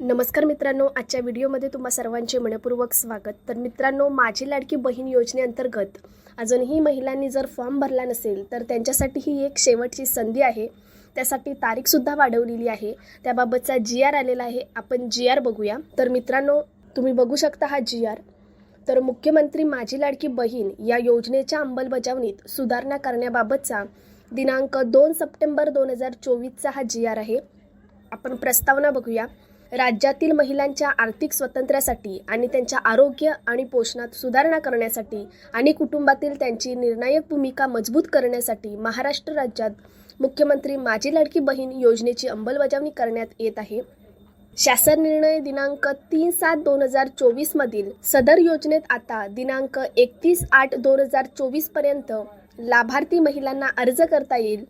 नमस्कार मित्रांनो आजच्या व्हिडिओमध्ये तुम्हा सर्वांचे मनपूर्वक स्वागत. तर मित्रांनो माझी लाडकी बहीण योजनेअंतर्गत अजूनही महिलांनी जर फॉर्म भरला नसेल तर त्यांच्यासाठी ही एक शेवटची संधी आहे. त्यासाठी तारीखसुद्धा वाढवलेली आहे. त्याबाबतचा जी आर आलेला आहे. आपण जी आर बघूया. तर मित्रांनो तुम्ही बघू शकता हा जी आर तर मुख्यमंत्री माझी लाडकी बहीण या योजनेच्या अंमलबजावणीत सुधारणा करण्याबाबतचा दिनांक दोन सप्टेंबर दोन हजार चोवीसचा हा जी आर आहे. आपण प्रस्तावना बघूया. राज्यातील महिलांच्या आर्थिक स्वातंत्र्यासाठी आणि त्यांच्या आरोग्य आणि पोषणात सुधारणा करण्यासाठी आणि कुटुंबातील त्यांची निर्णायक भूमिका मजबूत करण्यासाठी महाराष्ट्र राज्यात मुख्यमंत्री माझी लाडकी बहीण योजनेची अंमलबजावणी करण्यात येत आहे. शासन निर्णय दिनांक तीन सात दोन हजार चोवीसमधील सदर योजनेत आता दिनांक एकतीस आठ दोन हजार चोवीसपर्यंत लाभार्थी महिलांना अर्ज करता येईल.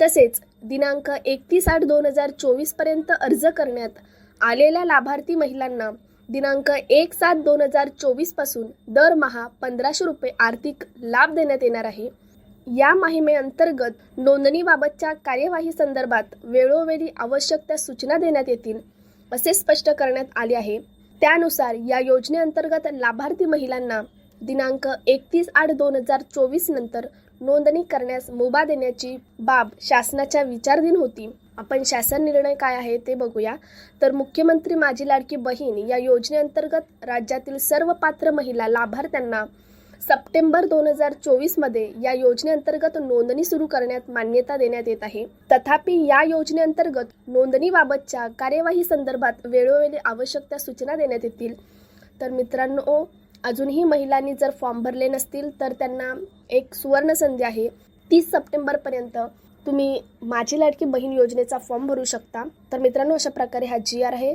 तसेच दिनांक एकतीस आठ दोन हजार चोवीसपर्यंत अर्ज करण्यात आलेल्या लाभार्थी महिलांना दिनांक एक सात दोन हजार चोवीसपासून दरमहा पंधराशे रुपये आर्थिक लाभ देण्यात येणार आहे. या मोहिमेअंतर्गत नोंदणीबाबतच्या कार्यवाही संदर्भात वेळोवेळी आवश्यक त्या सूचना देण्यात येतील असे स्पष्ट करण्यात आले आहे. त्यानुसार या योजनेअंतर्गत लाभार्थी महिलांना दिनांक एकतीस आठ दोन हजार चोवीस नंतर नोंदणी करण्यास मुभा देण्याची बाब शासनाच्या विचारधीन होती. आपण शासन निर्णय काय आहे ते बघूया. तर मुख्यमंत्री माझी लाडकी बहीण या योजनेअंतर्गत राज्यातील सर्व पात्र महिला लाभार्थ्यांना सप्टेंबर दोन हजार चोवीसमध्ये या योजनेअंतर्गत नोंदणी सुरू करण्यात मान्यता देण्यात येत आहे. तथापि या योजनेअंतर्गत नोंदणीबाबतच्या कार्यवाही संदर्भात वेळोवेळी आवश्यक त्या सूचना देण्यात येतील. तर मित्रांनो अजूनही महिलांनी जर फॉर्म भरले नसतील तर त्यांना एक सुवर्ण संधी आहे. तीस सप्टेंबरपर्यंत तुम्ही माझी लाडकी बहीण योजनेचा फॉर्म भरू शकता. तर मित्रांनो अशा प्रकारे हा जी आर आहे.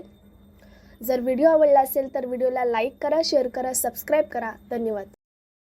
जर व्हिडिओ आवडला असेल तर व्हिडिओला लाईक करा शेअर करा सबस्क्राईब करा. धन्यवाद.